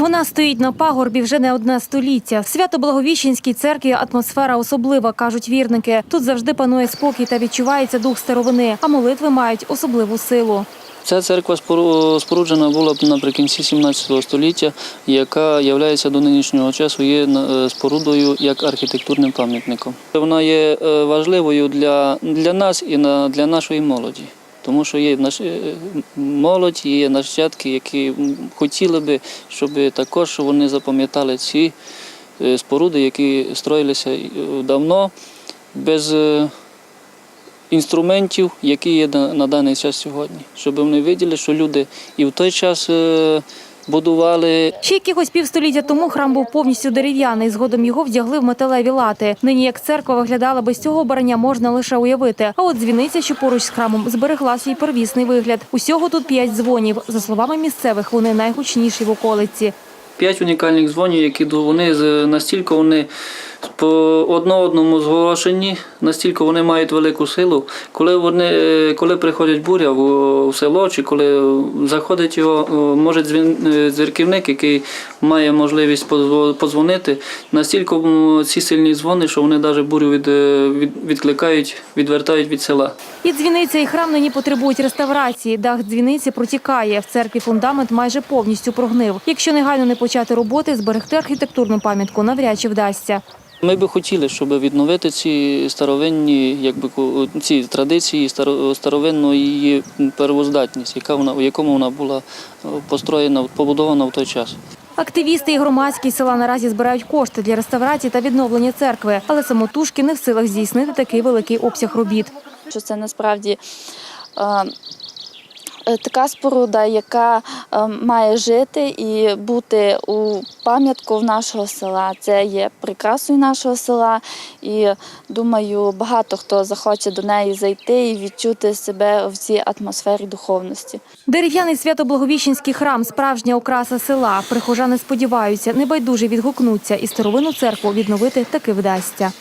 Вона стоїть на пагорбі вже не одне століття. В Свято-Благовіщенській церкві атмосфера особлива, кажуть вірники. Тут завжди панує спокій та відчувається дух старовини, а молитви мають особливу силу. Ця церква споруджена була наприкінці 17 століття, яка є до нинішнього часу є е, спорудою як архітектурним пам'ятником. Вона є е, важливою для, для нас і для нашої молоді. Тому що є наші е, молодь, є нащадки, які хотіли би, щоб також вони запам'ятали ці е, споруди, які строїлися е, давно, без інструментів, які є на, даний час сьогодні, щоб вони виділи, що люди і в той час будували Ще якихось півстоліття тому храм був повністю дерев'яний. Згодом його вдягли в металеві лати. Нині як церква виглядала без цього обрання можна лише уявити. А от дзвіниця, що поруч з храмом, зберегла свій первісний вигляд. Усього тут п'ять дзвонів. За словами місцевих, вони найгучніші в околиці. п'ять унікальних дзвонів, які вони настільки вони по одно одному зголошені, настільки вони мають велику силу. Коли вони е, коли приходять буря в, село, чи коли заходить його, е, може дзвін, е, який має можливість позво- подзвонити, настільки ці сильні дзвони, що вони навіть бурю від, від, відкликають, відвертають від села. І дзвіниця, і храм нині потребують реставрації. Дах дзвіниці протікає. В церкві фундамент майже повністю прогнив. Якщо негайно не почати роботи, зберегти архітектурну пам'ятку навряд чи вдасться. Ми би хотіли, щоб відновити ці старовинні, якби ці традиції, старо- старовинну її первоздатність, яка вона, в якому вона була построєна, побудована в той час. Активісти і громадські села наразі збирають кошти для реставрації та відновлення церкви, але самотужки не в силах здійснити такий великий обсяг робіт. що це насправді така споруда, яка е, має жити і бути у пам'ятку в нашого села. Це є прикрасою нашого села, і думаю, багато хто захоче до неї зайти і відчути себе в цій атмосфері духовності. Дерев'яний свято-благовіщенський храм справжня окраса села. Прихожани сподіваються, небайдуже відгукнуться і старовинну церкву відновити таки вдасться.